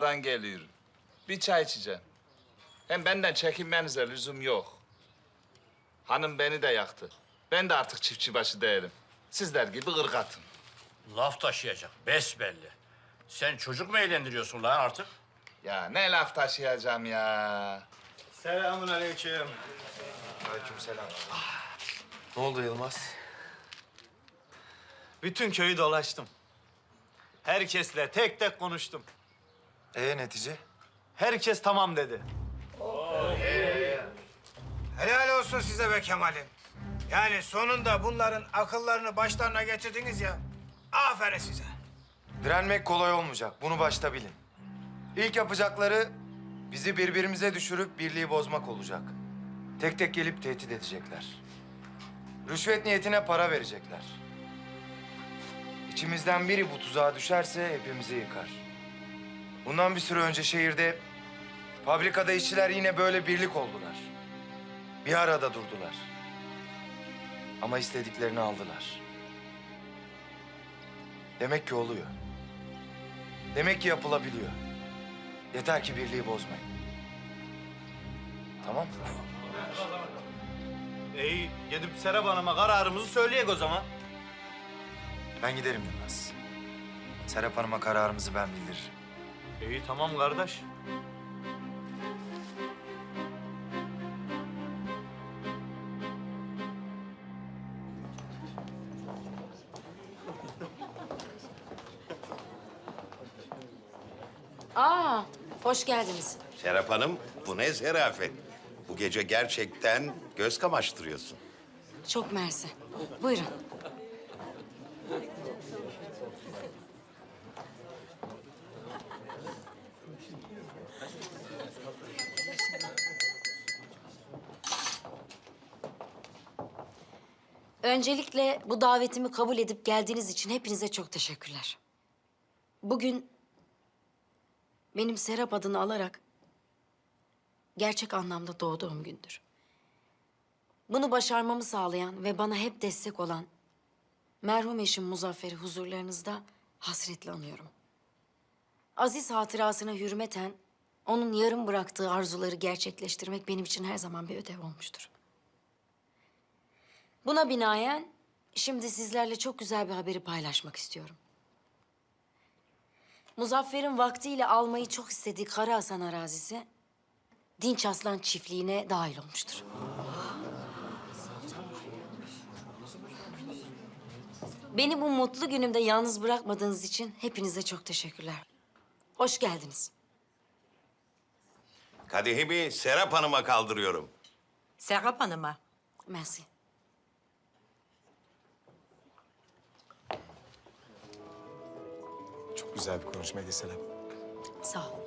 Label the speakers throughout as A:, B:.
A: Dan geliyorum. Bir çay içeceğim. Hem benden çekinmenize lüzum yok. Hanım beni de yaktı. Ben de artık çiftçi başı değilim. Sizler gibi ırgatım.
B: Laf taşıyacak besbelli. Sen çocuk mu eğlendiriyorsun lan artık?
A: Ya ne laf taşıyacağım ya.
C: Selamun aleyküm.
D: Aleykümselam. Ne oldu Yılmaz?
C: Bütün köyü dolaştım. Herkesle tek tek konuştum.
D: Ee netice?
C: Herkes tamam dedi.
E: Helal olsun size be Kemal'im. Yani sonunda bunların akıllarını başlarına getirdiniz ya. Aferin size.
D: Direnmek kolay olmayacak. Bunu başta bilin. İlk yapacakları bizi birbirimize düşürüp birliği bozmak olacak. Tek tek gelip tehdit edecekler. Rüşvet niyetine para verecekler. İçimizden biri bu tuzağa düşerse hepimizi yıkar. Bundan bir süre önce şehirde fabrikada işçiler yine böyle birlik oldular. Bir arada durdular. Ama istediklerini aldılar. Demek ki oluyor. Demek ki yapılabiliyor. Yeter ki birliği bozmayın. Tamam.
C: İyi, gidip Serap Hanım'a kararımızı söyleyek o zaman.
D: Ben giderim Yılmaz. Serap Hanım'a kararımızı ben bildiririm.
C: İyi, tamam kardeş.
F: Aa, hoş geldiniz.
G: Serap Hanım, bu ne zerafet. Bu gece gerçekten göz kamaştırıyorsun.
F: Çok mersi. Buyurun. Öncelikle bu davetimi kabul edip geldiğiniz için hepinize çok teşekkürler. Bugün benim Serap adını alarak gerçek anlamda doğduğum gündür. Bunu başarmamı sağlayan ve bana hep destek olan merhum eşim Muzaffer'i huzurlarınızda hasretle anıyorum. Aziz hatırasına hürmeten onun yarım bıraktığı arzuları gerçekleştirmek benim için her zaman bir ödev olmuştur. Buna binaen şimdi sizlerle çok güzel bir haberi paylaşmak istiyorum. Muzaffer'in vaktiyle almayı çok istediği Kara Hasan arazisi Dinç Aslan çiftliğine dahil olmuştur. Beni bu mutlu günümde yalnız bırakmadığınız için hepinize çok teşekkürler. Hoş geldiniz.
G: Kadehimi Serap Hanım'a kaldırıyorum.
H: Serap Hanım'a.
F: Merci.
I: Güzel bir konuşmaydı Serap.
F: Sağ ol.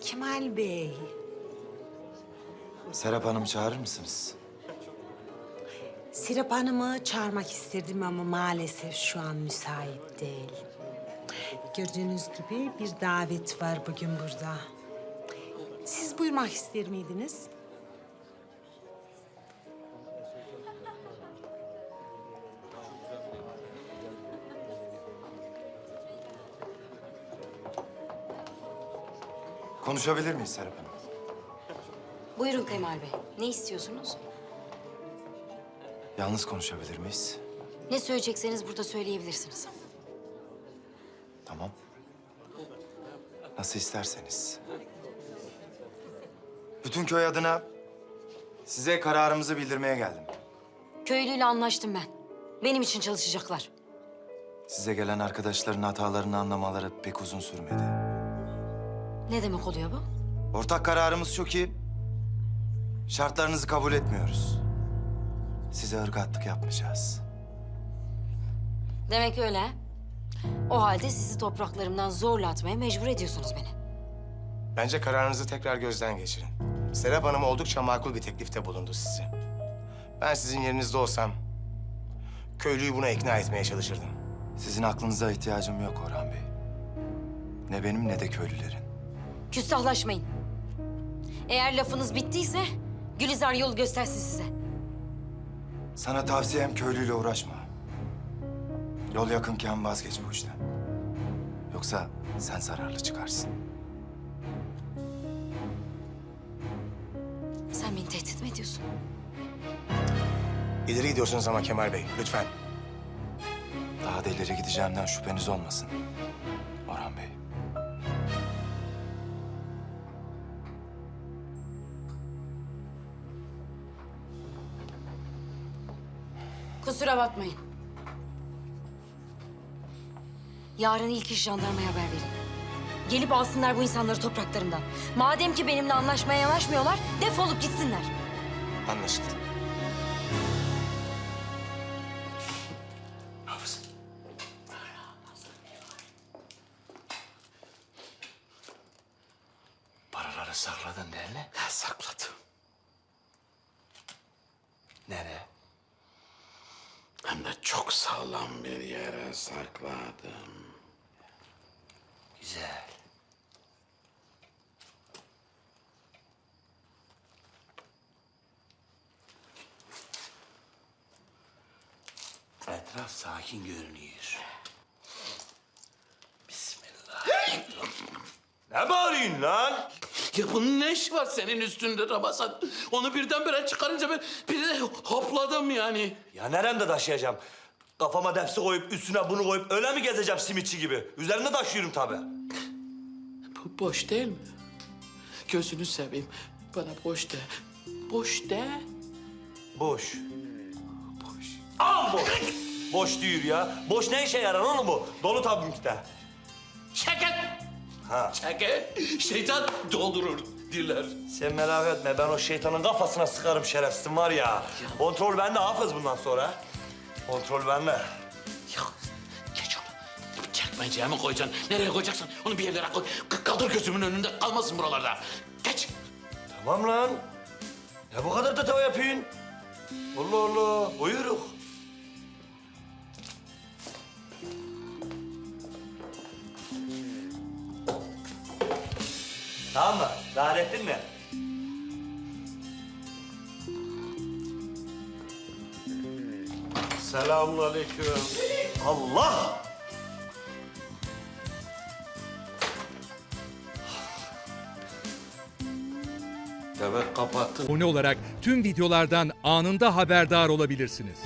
H: Kemal Bey.
D: Serap Hanım çağırır mısınız?
H: Serap Hanım'ı çağırmak isterdim ama maalesef şu an müsait değil. Gördüğünüz gibi bir davet var bugün burada. Siz buyurmak ister miydiniz?
D: Konuşabilir miyiz Serap Hanım?
F: Buyurun Kemal Bey. Ne istiyorsunuz?
D: Yalnız konuşabilir miyiz?
F: Ne söyleyecekseniz burada söyleyebilirsiniz.
D: Tamam. Nasıl isterseniz. Bütün köy adına size kararımızı bildirmeye geldim.
F: Köylüyle anlaştım ben. Benim için çalışacaklar.
D: Size gelen arkadaşların hatalarını anlamaları pek uzun sürmedi.
F: Ne demek oluyor bu?
D: Ortak kararımız şu ki... ...şartlarınızı kabul etmiyoruz. Size ırgatlık yapmayacağız.
F: Demek öyle. O halde sizi topraklarımdan zorla atmaya mecbur ediyorsunuz beni.
I: Bence kararınızı tekrar gözden geçirin. Serap Hanım oldukça makul bir teklifte bulundu size. Ben sizin yerinizde olsam... ...köylüyü buna ikna etmeye çalışırdım.
D: Sizin aklınıza ihtiyacım yok Orhan Bey. Ne benim ne de köylülerin.
F: Küstahlaşmayın. Eğer lafınız bittiyse Gülizar yol göstersin size.
D: Sana tavsiyem köylüyle uğraşma. Yol yakınken vazgeç bu işten. Yoksa sen zararlı çıkarsın.
F: Sen beni tehdit mi ediyorsun?
I: İleri gidiyorsunuz ama Kemal Bey, lütfen.
D: Daha da ileri gideceğimden şüpheniz olmasın. Orhan Bey.
F: Kusura bakmayın. Yarın ilk iş jandarmaya haber verin. Gelip alsınlar bu insanları topraklarımdan. Madem ki benimle anlaşmaya yanaşmıyorlar, defolup gitsinler.
I: Anlaşıldı.
A: Paraları sakladın değil mi?
B: Ha, sakladım.
A: Nereye?
B: Hem de çok sağlam bir yere sakladım.
A: Güzel.
B: Etraf sakin görünüyor. Bismillah.
C: Ne bağırıyorsun lan?
J: Ya bunun ne işi var senin üstünde Ramazan? Onu birdenbire çıkarınca ben bir de hopladım yani.
C: Ya neremde taşıyacağım? Kafama depsi koyup üstüne bunu koyup öyle mi gezeceğim simitçi gibi? Üzerinde taşıyorum tabii.
J: Bu boş değil mi? Gözünü seveyim. Bana boş de. Boş de.
C: Boş. Boş. Al boş. boş diyor ya. Boş ne işe yarar oğlum bu? Dolu tabii ki de. Ha.
J: Şeket. Şeytan doldurur diller.
C: Sen merak etme ben o şeytanın kafasına sıkarım şerefsizim var ya. Kontrol bende hafız bundan sonra. Kontrol bende.
J: Yok. Geç onu. Çekmeceye mi koyacaksın? Nereye koyacaksın? Onu bir yerlere koy. K- Kaldır gözümün önünde. Kalmasın buralarda. Geç.
C: Tamam lan. Ne bu kadar da tava yapıyorsun? Allah Allah. Buyuruk. Tamam mı? Rahat ettin mi?
B: Selamünaleyküm.
C: Allah!
J: Demek kapattın.
K: abone olarak tüm videolardan anında haberdar olabilirsiniz.